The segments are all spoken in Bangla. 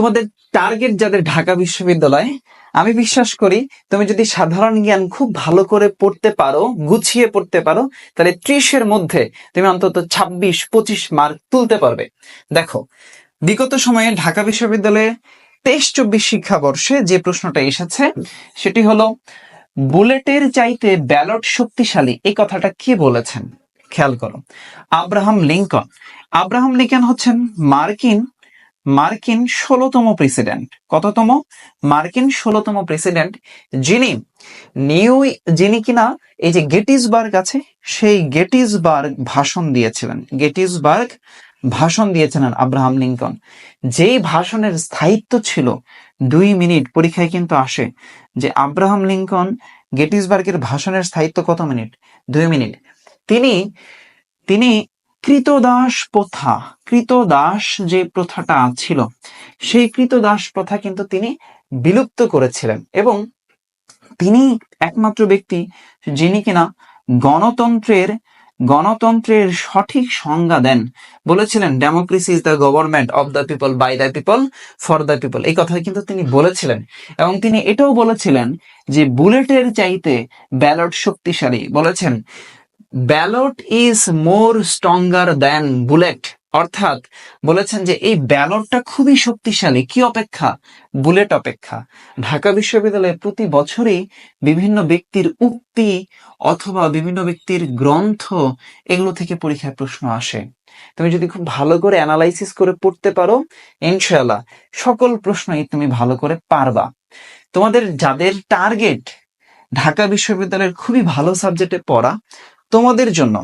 তোমাদের টার্গেট যাদের ঢাকা বিশ্ববিদ্যালয়, আমি বিশ্বাস করি তুমি যদি সাধারণ জ্ঞান খুব ভালো করে পড়তে পারো, গুছিয়ে পড়তে পারো, তাহলে ত্রিশের মধ্যে তুমি অন্তত ছাব্বিশ, পঁচিশ মার্ক তুলতে পারবে। দেখো, বিগত সময়ে ঢাকা বিশ্ববিদ্যালয়ে তেইশ, চব্বিশ শিক্ষাবর্ষে যে প্রশ্নটা এসেছে, সেটি হলো, বুলেটের চাইতে ব্যালট শক্তিশালী, এই কথাটা কি বলেছেন? খেয়াল করো, আব্রাহাম লিঙ্কন। আব্রাহাম লিঙ্কন হচ্ছেন মার্কিন মার্কিন ষোলতম প্রেসিডেন্ট। কততম? মার্কিন ষোলতম প্রেসিডেন্ট যিনি নিউ, যিনি কিনা এই যে গেটিসবার্গ আছে, সেই গেটিসবার্গ ভাষণ দিয়েছিলেন। গেটিসবার্গ ভাষণ দিয়েছিলেন আব্রাহাম লিঙ্কন। যেই ভাষণের স্থায়িত্ব ছিল, দুই মিনিট পরীক্ষায় কিন্তু আসে যে আব্রাহাম লিঙ্কন গেটিসবার্গের ভাষণের স্থায়িত্ব কত মিনিট? দুই মিনিট। তিনি তিনি কৃতদাস প্রথা, কৃতদাস যে প্রথাটা ছিল, সেই কৃতদাস প্রথা কিন্তু তিনি বিলুপ্ত করেছিলেন এবং তিনি একমাত্র ব্যক্তি যিনি কিনা গণতন্ত্রের গণতন্ত্রের সঠিক সংজ্ঞা দেন। বলেছিলেন democracy is the government of the people by the people for the people এই কথা কিন্তু তিনি বলেছিলেন এবং তিনি এটাও বলেছিলেন যে বুলেটের চাইতে ব্যালট শক্তিশালী। বলেছেন ballot is more stronger than bullet অর্থাৎ বলেছেন যে এই ব্যালটটা খুবই শক্তিশালী। কি অপেক্ষা? বুলেট অপেক্ষা। ঢাকা বিশ্ববিদ্যালয়ে প্রতি বছরই বিভিন্ন ব্যক্তির উক্তি অথবা বিভিন্ন ব্যক্তির গ্রন্থ এগুলো থেকে পরীক্ষায় প্রশ্ন আসে। তুমি যদি খুব ভালো করে অ্যানালাইসিস করে পড়তে পারো, ইনশাআল্লাহ সকল প্রশ্নই তুমি ভালো করে পারবা। তোমাদের যাদের টার্গেট ঢাকা বিশ্ববিদ্যালয়ের খুবই ভালো সাবজেক্টে পড়া তোমাদের জন্য।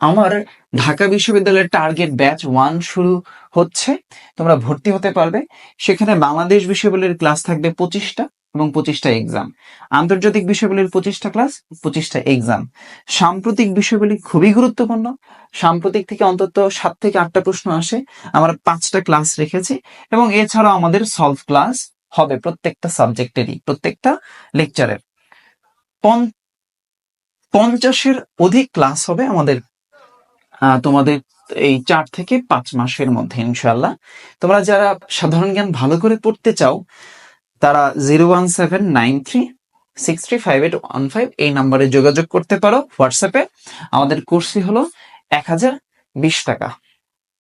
আমার ঢাকা বিশ্ববিদ্যালয়ের টার্গেট ব্যাচ ওয়ান শুরু হচ্ছে। তোমরা ভর্তি হতে পারবে। সেখানে বাংলাদেশ বিশ্ববিদ্যালয়ের ক্লাস থাকবে পঁচিশটা এবং পঁচিশটা এক্সাম আন্তর্জাতিক বিষয়গুলির পঁচিশটা ক্লাস পঁচিশটা এক্সাম সাম্প্রতিক বিষয়গুলি খুবই গুরুত্বপূর্ণ। সাম্প্রতিক থেকে অন্তত সাত থেকে আটটা প্রশ্ন আসে। আমরা পাঁচটা ক্লাস রেখেছি এবং এছাড়াও আমাদের সলভ ক্লাস হবে প্রত্যেকটা সাবজেক্টেরই প্রত্যেকটা লেকচারের পঞ্চাশের অধিক ক্লাস হবে আমাদের তোমাদের এই চার থেকে পাঁচ মাসের মধ্যে ইনশাল্লাহ তোমরা যারা সাধারণ জ্ঞান ভালো করে পড়তে চাও, তারা zero one seven nine three six three five eight one five এই নাম্বারে যোগাযোগ করতে পারো হোয়াটসঅ্যাপে। আমাদের কোর্সটি হলো এক হাজার বিশ টাকা।